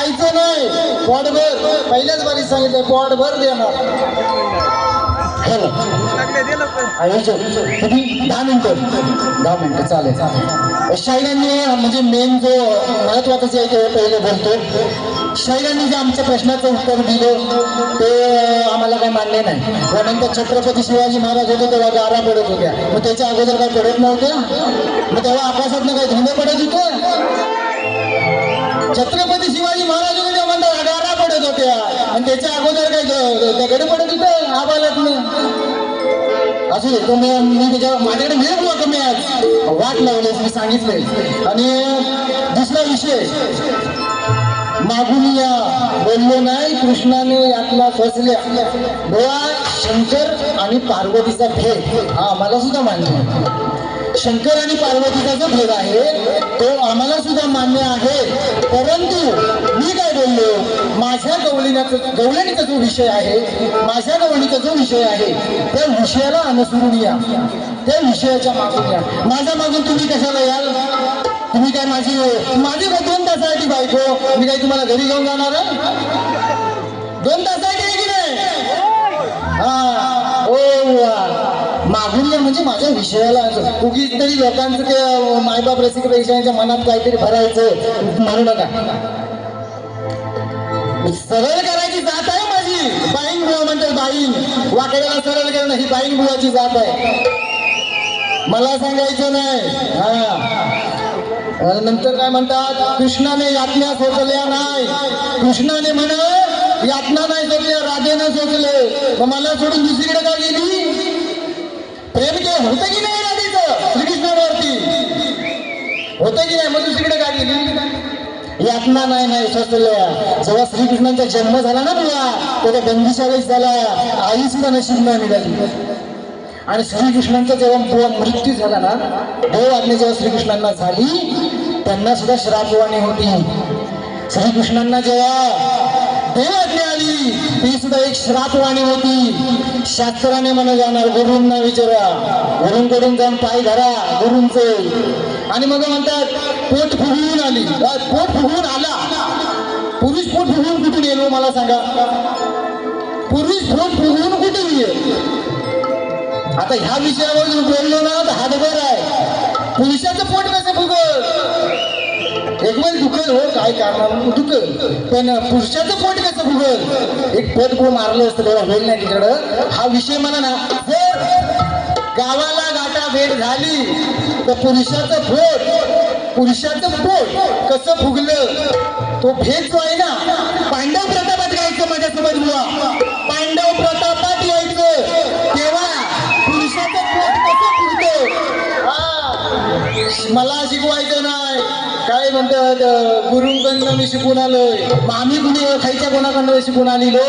खायचं नाही. पोटभर पहिल्याच बारी सांगितलं पोटभर देणार. हॅलो दहा मिनटं. दहा मिनटं चालेल चालेल. म्हणजे मेन जो महत्त्वाचा जे आहे ते पहिले बोलतो शाहिरांनी जे आमच्या प्रश्नाचं उत्तर दिलं ते आम्हाला काही मान्य नाही. त्यानंतर छत्रपती शिवाजी महाराज होते तेव्हा गारा पडत होत्या. मग त्याच्या अगोदर काही पडत नव्हत्या? मग तेव्हा आकाशातनं काही धुंद पडत होतं? छत्रपती शिवाजी महाराज होते तेव्हा म्हणतात पडत होत्या. आणि त्याच्या अगोदर काय द- पडत होतं आबालात असू दे तो मी मी त्याच्या माझ्याकडे वेळ बुवा कमी आज वाट लावली मी सांगितलंय. आणि दुसरा विषय. मागून या बोललो नाही कृष्णाने यातला फसल्या. बुवा शंकर आणि पार्वतीचा भेद. हा मला सुद्धा मान्य आहे. शंकर आणि पार्वतीचा जो भेद आहे तो आम्हाला सुद्धा मान्य आहे. परंतु मी काय बोललो? माझ्या गवळीण्याचा गवळणीचा जो विषय आहे माझ्या गवळणीचा जो विषय आहे त्या विषयाला अनुसरून या. त्या विषयाच्या मागून या. माझ्या मागून तुम्ही कशाला याल? तुम्ही काय माझी माझी काय दोन तासासाठी बायको? मी काय तुम्हाला घरी घेऊन जाणार आहे? दोन तासासाठी आहे की नाही? हा. ओ प्राधान्य म्हणजे माझ्या विषयाला उगीच तरी लोकांचं ते मायबाप रसिकपेक्षांच्या मनात काहीतरी भरायचं म्हणू नका. सरळ करायची जात आहे माझी. बाईंग बुवा म्हणतात बाईंग. वाकड्याला सरळ करणं ही बाईंग बुवाची जात आहे. मला सांगायचं नाही. हा. नंतर काय म्हणतात? कृष्णाने यातना सोचल्या नाही. कृष्णाने म्हण यातना नाही सोचल्या राधेनं सोचले मग मला सोडून दुसरीकडे का गेली? होतं की नाही राधेचं श्रीकृष्णावरती. होतं की नाही? मग तिकडे का यातना नाही नाही सोचल्या जेव्हा श्रीकृष्णांचा जन्म झाला ना तुला तेव्हा बंदिशावेश झाला. आई सुद्धा नशीब नाही निघाली आणि श्रीकृष्णांचा जेव्हा मृत्यू झाला ना देव आज्ञा जेव्हा श्रीकृष्णांना झाली त्यांना सुद्धा श्रापवाणी होती. श्रीकृष्णांना जेव्हा देव आज्ञा आली ती सुद्धा एक श्रापवाणी होती. शास्त्राने म्हणा जाणार गुरुंना विचारा. गुरुंकडून जाऊन पाय धरा गुरुंचे. आणि मग म्हणतात पोट फुगवून आली. पोट फुगवून आला. पुरुष पोट फुगवून कुठून येलो हो मला सांगा? पुरुष पोट फुगवून कुठून येईल? आता ह्या विषयावर बोललो ना तर हातभर आहे. पुरुषाचं पोट कसं फुगल? एक वेळ दुखल हो काय कारणानं दुखल. पण पुरुषाचं पोट कसं भुगल? एक पद गो मारलं असतं तेव्हा होईल नाही तिकडं? हा विषय मला ना. जर गावाला गाठा भेट झाली तर पुरुषाचं पोट पुरुषाचं पोट कसं फुगलं तो भेद जो आहे ना पांडव प्रतापात गायचं माझ्यासोबत बुवा. मला शिकवायचं नाही. काय म्हणतात गुरुंकडनं मी शिकून आलोय. मग आम्ही कुणी खायच्या कोणाकडनं शिकून आलेलो?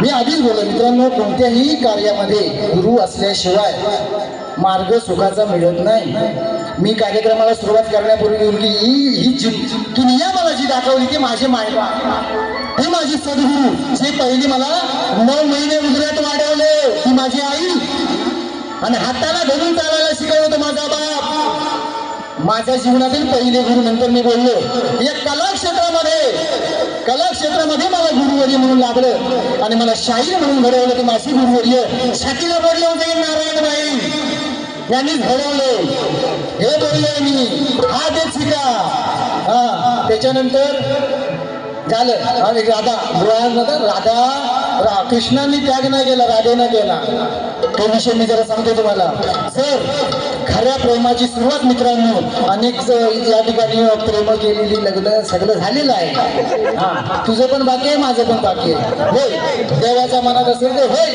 मी आधीच बोललो मित्रांनो कोणत्याही कार्यामध्ये गुरु असल्याशिवाय मार्ग सुखाचा मिळत नाही. मी कार्यक्रमाला सुरुवात करण्यापूर्वी बोलली ही ही जी दुनिया मला जी दाखवली ती माझे माय हे माझी सद्गुरू जे पहिली मला नऊ महिने उजऱ्यात वाढवले ती माझी आई. आणि हाताला धरून चालायला शिकवलं होतं माझा माझ्या जीवनातील पहिले गुरु नंतर मी बोललो या कला क्षेत्रामध्ये कला क्षेत्रामध्ये मला गुरुवर्य म्हणून लागलं आणि मला शाहीर म्हणून घडवलं ते माझी गुरुवर्य छातीला पडलं होते नारायण नारायणबाई यांनीच घडवलं हे बोलले मी. हा ते शिका. हा त्याच्यानंतर झालं. आणि राधा राधा कृष्णाने त्याग नाही केला राधेनं केला. तो विषय मी जरा सांगतो तुम्हाला. सर खऱ्या प्रेमाची सुरुवात मित्रांनो अनेक या ठिकाणी प्रेम केलेली लग्न सगळं झालेलं आहे. हा तुझं पण बाकी आहे माझं पण बाकी आहे. होय देवाच्या मनात असेल तर होय.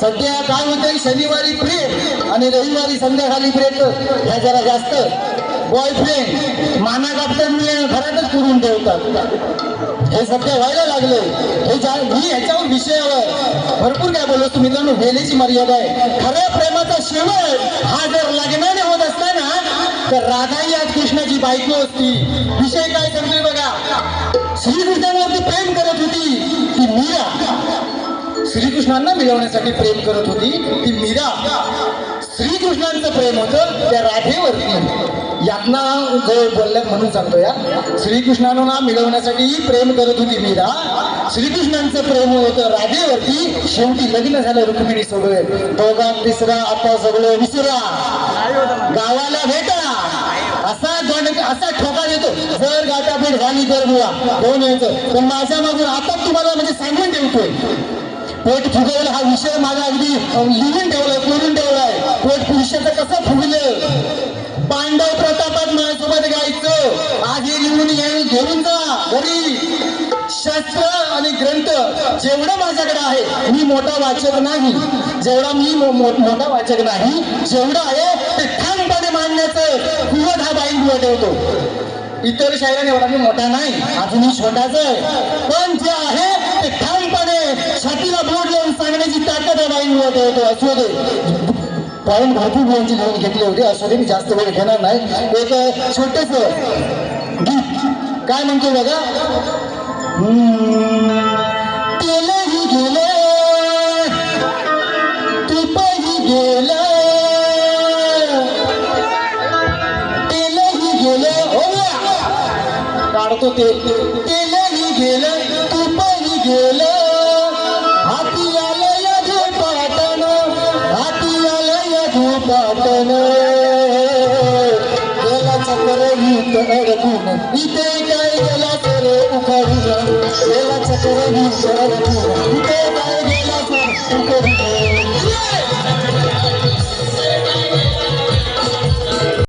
सध्या काय होतंय शनिवारी प्रेम आणि रविवारी संध्याकाळी प्रेम ह्या जरा जास्त. बॉयफ्रेंड माना कापताना घरातच करून ठेवतात. हे सध्या व्हायला लागले हे मी ह्याच्यावर विषयावर भरपूर काय तुम्ही मित्रांनो वेळेची मर्यादा आहे. खऱ्या प्रेमाचा शेवट हा जर लग्नाने होत असता ना तर राधाही आज कृष्णाची बायको असती. विषय काय सांगतोय बघा. श्रीकृष्णावरती प्रेम करत होती ती मीरा. श्रीकृष्णांना मिळवण्यासाठी प्रेम करत होती ती मीरा. श्रीकृष्णांचं प्रेम होतं त्या राधेवरती. यातना जो बोलल्यात म्हणून सांगतो या. श्रीकृष्णानं मिळवण्यासाठी प्रेम करत होती मीरा. श्रीकृष्णांचं प्रेम होतं राधेवरती. शेवटी लग्न झालं रुक्मिणी सगळे. दोघां तिसरा आता सगळं विसरा. गावाला भेटा. असा गण असा ठोका देतो. जर गाठापीठ झाली तर बुवा. दोन यायचं? पण माझ्या मागून आता तुम्हाला म्हणजे सांगून ठेवतोय. पोट फुगवलं हा विषय माझा अगदी लिहून ठेवलाय कोरून ठेवलाय. पोट पुरुषाचं कसं फुगलं? पांडव प्रतापात गायचं आज हे लिहून घे- धरून जा घरी शास्त्र आणि ग्रंथ जेवढं माझ्याकडे आहे मी मोठा वाचक नाही. जेवढा मी मोठा वाचक नाही जेवढं आहे ते ठामपणे मांडण्याचं कुवत हा बाईन बुवा ठेवतो. इतर शायराने एवढा मी मोठा नाही अजूनही छोटाच आहे. पण जे आहे ते ठामपणे छातीला बोट लावून सांगण्याची ताकद हा बाईन बुवा ठेवतो असू दे. पॉईंट भरपूर मुलांची लिहून घेतले होते असू दे मी जास्त वेळ घेणार नाही एक छोटस गीत काय म्हणतो बघा हम्म, तेलही गेले तुपही गेलं तेलही गेलं हो या. काढतो तेल ite kai gela sare ukariya gela chakra ni sare ukariya ite kai gela sare ukariya